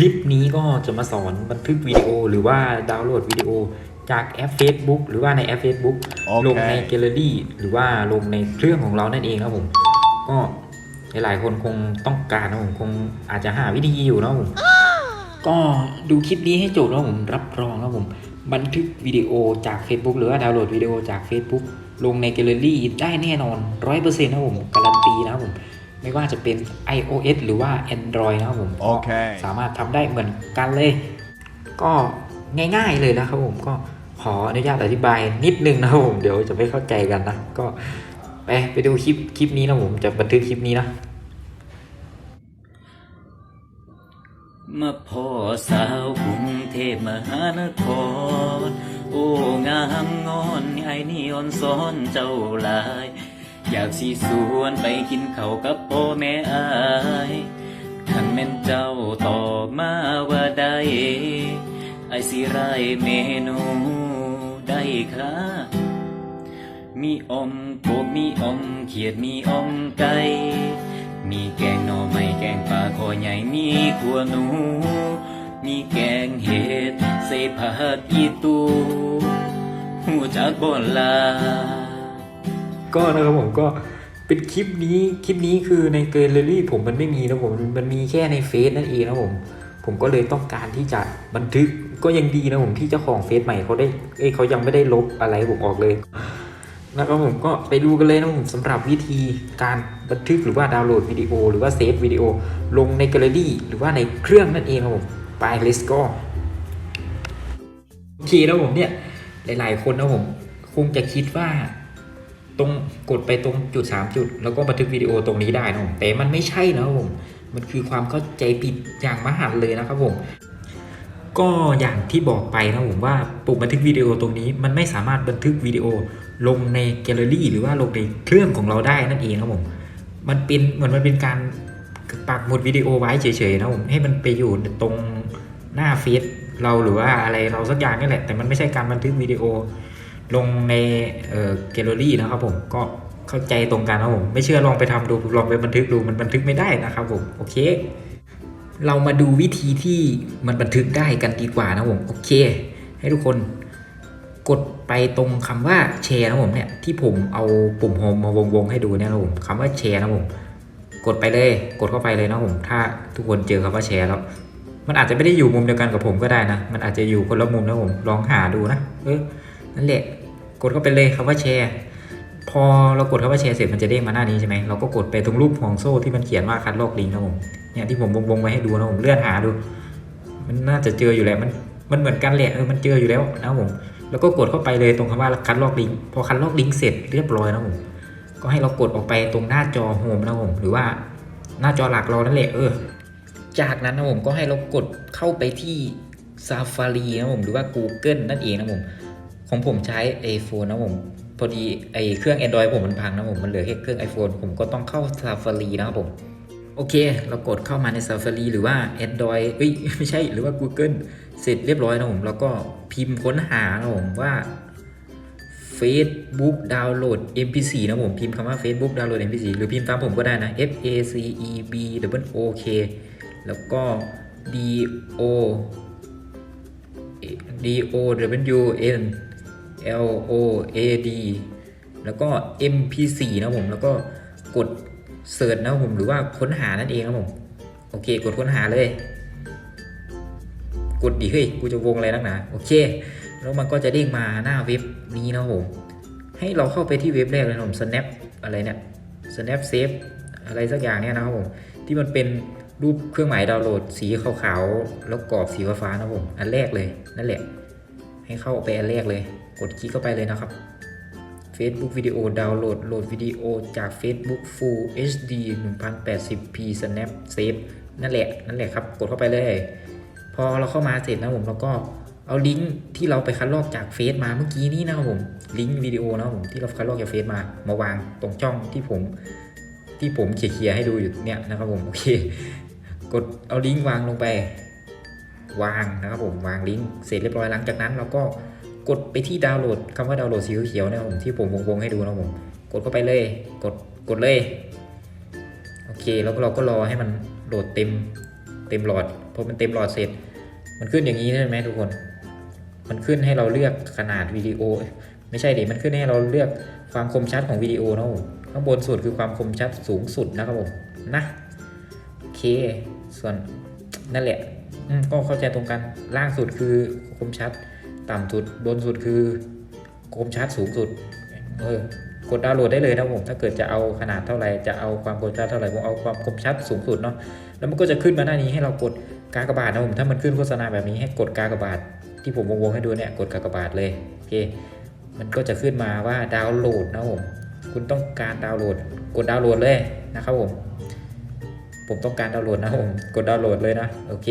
ลิปนี้ก็จะมาสอนบันทึกวิดีโอ หรือว่าดาวน์โหลดวิดีโอจากแอป Facebook หรือว่าในแอป Facebook โอเคลงในแกลเลอรี่หรือว่าลงในเครื่องของเรานั่นเองครับผม ก็หลายๆคนคงต้องการนะผมคงอาจจะหาวิธีอยู่นะผมก็ดูคลิปนี้ให้จบแล้วผมรับรองนะผม บันทึกวิดีโอจาก Facebook หรือว่าดาวน์โหลดวิดีโอจาก Facebook ลงในแกลเลอรี่ได้แน่นอน100%นะผมการันตีนะครับผม ไม่ว่าจะเป็น iOS หรือว่า Android นะครับผมโอเคสามารถทำได้เหมือนกันเลย ก็ง่ายๆเลยนะครับผมก็ขออนุญาตอธิบายนิดนึงนะครับผมเดี๋ยวจะไม่เข้าใจกันนะ ก็ไปไปดูคลิปคลิปนี้นะผมจะบันทึกคลิปนี้นะมาพ่อสาวกรุงเทพมหานคร โอ้งามงอนไอ้นี่อ่อนซ้อนเจ้าหลาย อยากสีสวนไปกินเขากับพ่อแม่อายขันแม่นเจ้าตอบมาว่าได้ไอสิไรเมนูได้ค่ะมีอมโกบมีอมเขียดมีอมไก่มีแกงหน่อไม้แกงปลาคอใหญ่มีขัวหนู มีแกงเห็ดใส่ผักอีตูหูจากบนลา ก็นะครับผมก็เป็นคลิปนี้คลิปนี้คือในเกลเลอรี่ผมมันไม่มีนะผมมันมีแค่ในเฟซนั่นเองนะผมผมก็เลยต้องการที่จะบันทึกก็ยังดีนะผมที่เจ้าของเฟซใหม่เขาได้เอ้เขายังไม่ได้ลบอะไรผมออกเลยนะครับผมก็ไปดูกันเลยนะผมสำหรับวิธีการบันทึกหรือว่าดาวน์โหลดวิดีโอ หรือว่าเซฟวิดีโอลงในแกลเลอรี่หรือว่าในเครื่องนั่นเองครับผมไป let's go โอเคแล้วผมเนี่ยหลาย ๆ คนนะผมคงจะคิดว่า ตรงกดไปตรงจุด 3 จุด แล้วก็บันทึกวิดีโอตรงนี้ได้นะผมแต่มันไม่ใช่นะครับผมมันคือความเข้าใจผิดอย่างมหันเลยนะครับผมก็อย่างที่บอกไปนะผมว่าปุ่มบันทึกวิดีโอตรงนี้ มันไม่สามารถบันทึกวิดีโอลงในแกลเลอรี่ หรือว่าลงในเครื่องของเราได้นั่นเองครับผมมันเป็นเหมือนมันเป็นการปักหมุดวิดีโอไว้เฉยๆนะผมให้มันไปอยู่ตรงหน้าเฟซเราหรือว่าอะไรเราสักอย่างนี่แหละ แต่มันไม่ใช่การบันทึกวิดีโอ ลงในเอ่อแกลเลอรี่นะครับผมก็เข้าใจตรงกันนะผมไม่เชื่อลองไปทำดูลองไปบันทึกดูมันบันทึกไม่ได้นะครับผมโอเค เรามาดูวิธีที่มันบันทึกได้กันดีกว่านะผมโอเค ให้ทุกคนกดไปตรงคำว่าแชร์นะผมเนี่ยที่ผมเอาปุ่มโฮมมาวงๆให้ดูเนี่ยนะผมคำว่าแชร์นะผมกดไปเลย กดเข้าไปเลยนะผมถ้าทุกคนเจอคำว่าแชร์แล้วมันอาจจะไม่ได้อยู่มุมเดียวกันกับผมก็ได้นะ มันอาจจะอยู่คนละมุมนะผมลองหาดูนะเออนั่นแหละ กดเข้าไปเลยคำว่าแชร์ พอเรากดคำว่าแชร์เสร็จมันจะเด้งมาหน้านี้ใช่ไหมเราก็กดไปตรงรูปของโซ่ที่มันเขียนว่าคัดลอกลิงก์นะผมเนี่ยที่ผมวงๆไว้ให้ดูนะผมเลื่อนหาดู มันน่าจะเจออยู่แหละมันมันเหมือนกันแหละเออมันเจออยู่แล้วนะผมแล้วก็กดเข้าไปเลยตรงคำว่าคัดลอกลิงก์พอคัดลอกลิงก์เสร็จเรียบร้อยนะผมก็ให้เรากดออกไปตรงหน้าจอโฮมนะผมหรือว่าหน้าจอหลักเรานั่นแหละเออ จากนั้นนะผมก็ให้เรากดเข้าไปที่ Safari นะผมหรือว่า Google นั่นเองนะผม ของผมใช้ iPhone นะผมพอดีไอเครื่อง Android ผมมันพังนะผมมันเหลือแค่เครื่อง iPhone ผมก็ต้องเข้า Safari นะครับผม โอเค เรากดเข้ามาใน Safari หรือว่า Android เอ้ยไม่ใช่หรือว่า Google เสร็จเรียบร้อยนะผม แล้วก็พิมพ์ค้นหานะผมว่า Facebook ดาวน์โหลด MP4 นะผม พิมพ์คำว่า Facebook ดาวน์โหลด MP4 หรือพิมพ์ตามผมก็ได้นะ F A C E B W O K แล้วก็ D O D O W N L O A D แล้วก็ MP4 นะผม แล้วก็กดเสิร์ชนะผมหรือว่าค้นหานั่นเองนะผม โอเค กดค้นหาเลย กดดิเฮ้ยกูจะวงอะไรนักหนาโอเค แล้วมันก็จะเด้งมาหน้าเว็บนี้นะผม ให้เราเข้าไปที่เว็บแรกเลยนะผม snap อะไรเนี่ย snap save อะไรสักอย่างเนี่ยนะครับผม ที่มันเป็นรูปเครื่องหมายดาวน์โหลดสีขาวๆแล้วกรอบสีฟ้าๆนะผม อันแรกเลยนั่นแหละ ให้เข้าไปอันแรกเลย กดคลิกเข้าไปเลยนะครับ Facebook วิดีโอดาวน์โหลดโหลดวิดีโอจาก Facebook Full HD 1080p snap save นั่นแหละนั่นแหละครับ กดเข้าไปเลย พอเราเข้ามาเสร็จนะผมแล้วก็เอาลิงก์ที่เราไปคัดลอกจากเฟซมาเมื่อกี้นี้นะครับผมลิงก์วิดีโอนะครับผมที่เราคัดลอกจากเฟซมามาวางตรงช่องที่ผม ที่ผมเคลียร์ๆให้ดูอยู่เนี่ยนะครับผมโอเค กดเอาลิงก์วางลงไป วางนะครับผมวางลิงก์เสร็จเรียบร้อยหลังจากนั้นเราก็ กดไปที่ดาวน์โหลดคำว่าดาวน์โหลดสีเขียวๆนะครับผมที่ผมวงๆให้ดูนะผมกดเข้าไปเลย กดกดเลยโอเคแล้วเราก็รอให้มันโหลดเต็มเต็มหลอดพอมันเต็มหลอดเสร็จ มันขึ้นอย่างนี้ใช่ไหมทุกคน มันขึ้นให้เราเลือกขนาดวิดีโอ ไม่ใช่ดิมันขึ้นให้เราเลือกความคมชัดของวิดีโอนะผมข้างบนสุดคือความคมชัดสูงสุดนะครับผมนะโอเค ส่วนนั่นแหละก็เข้าใจตรงกันล่างสุดคือคมชัด ต่ำสุดบนสุดคือโคมชัดสูงสุดเออกดดาวน์โหลดได้เลยนะผมถ้าเกิดจะเอาขนาดเท่าไหร่จะเอาความคมชัดเท่าไหร่ผมเอาความคมชัดสูงสุดเนาะแล้วมันก็จะขึ้นมาหน้านี้ให้เรากดกากบาทนะผมถ้ามันขึ้นโฆษณาแบบนี้ให้กดกากบาทที่ผมวงๆให้ดูเนี่ยกดกากบาทเลยโอเคมันก็จะขึ้นมาว่าดาวน์โหลดนะผมคุณต้องการดาวน์โหลด กดดาวน์โหลดเลยนะครับผม ผมต้องการดาวน์โหลดนะผมกดดาวน์โหลดเลยนะโอเค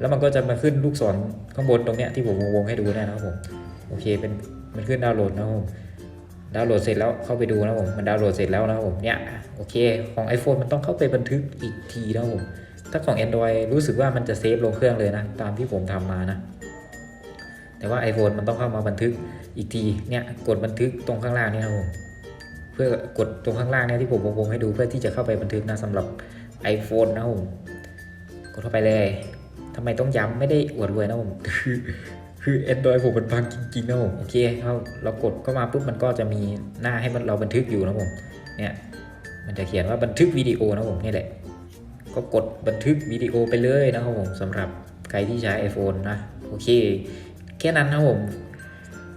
แล้วมันก็จะมาขึ้นลูกศรข้างบนตรงเนี้ยที่ผมวงให้ดูเนี่ยนะครับผมโอเคเป็นมันขึ้นดาวน์โหลดนะครับผมดาวน์โหลดเสร็จแล้วเข้าไปดูนะผมมันดาวน์โหลดเสร็จแล้วนะผมเนี่ยโอเคของ iPhone มันต้องเข้าไปบันทึกอีกทีนะผมถ้าของ Android รู้สึกว่ามันจะเซฟลงเครื่องเลยนะตามที่ผมทำมานะแต่ว่า iPhone มันต้องเข้ามาบันทึกอีกทีเนี่ยกดบันทึกตรงข้างล่างนี่ครับผม พื่อกดตรงข้างล่างเนี่ยที่ผมวงให้ดูเพื่อที่จะเข้าไปบันทึกนะสำหรับ iPhone นะผมกดเข้าไปเลยทำไมต้องย้ำไม่ได้อวดรวยนะผมคือคือ Android ผมมันพังจริงๆนะผมโอเคเราเรากดเข้ามาปุ๊บมันก็จะมีหน้าให้มันเราบันทึกอยู่นะผมเนี่ยมันจะเขียนว่าบันทึกวิดีโอนะผมนี่แหละ ก็กดบันทึกวิดีโอไปเลยนะครับผมสำหรับใครที่ใช้ iPhone นะโอเค แค่นั้นนะผม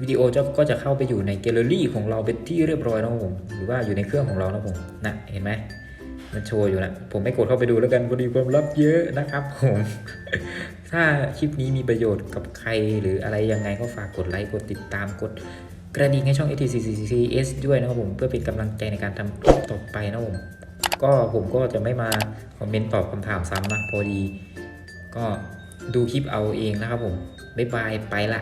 วิดีโอจะก็จะเข้าไปอยู่ในแกลเลอรี่ของเราเป็นที่เรียบร้อยนะครับผมหรือว่าอยู่ในเครื่องของเรานะผมนะเห็นไหมมันโชว์อยู่นะผมไม่กดเข้าไปดูแล้วกันพอดีความลับเยอะนะครับผมถ้าคลิปนี้มีประโยชน์กับใครหรืออะไรยังไงก็ฝากกดไลค์กดติดตามกดกระดิ่งให้ช่อง ATCCCS ด้วยนะครับผมเพื่อเป็นกำลังใจในการทำคลิปต่อไปนะผมก็ผมก็จะไม่มาคอมเมนต์ตอบคำถามซ้ำนะพอดี ก็ดูคลิปเอาเองนะครับผมบ๊ายบายไปละ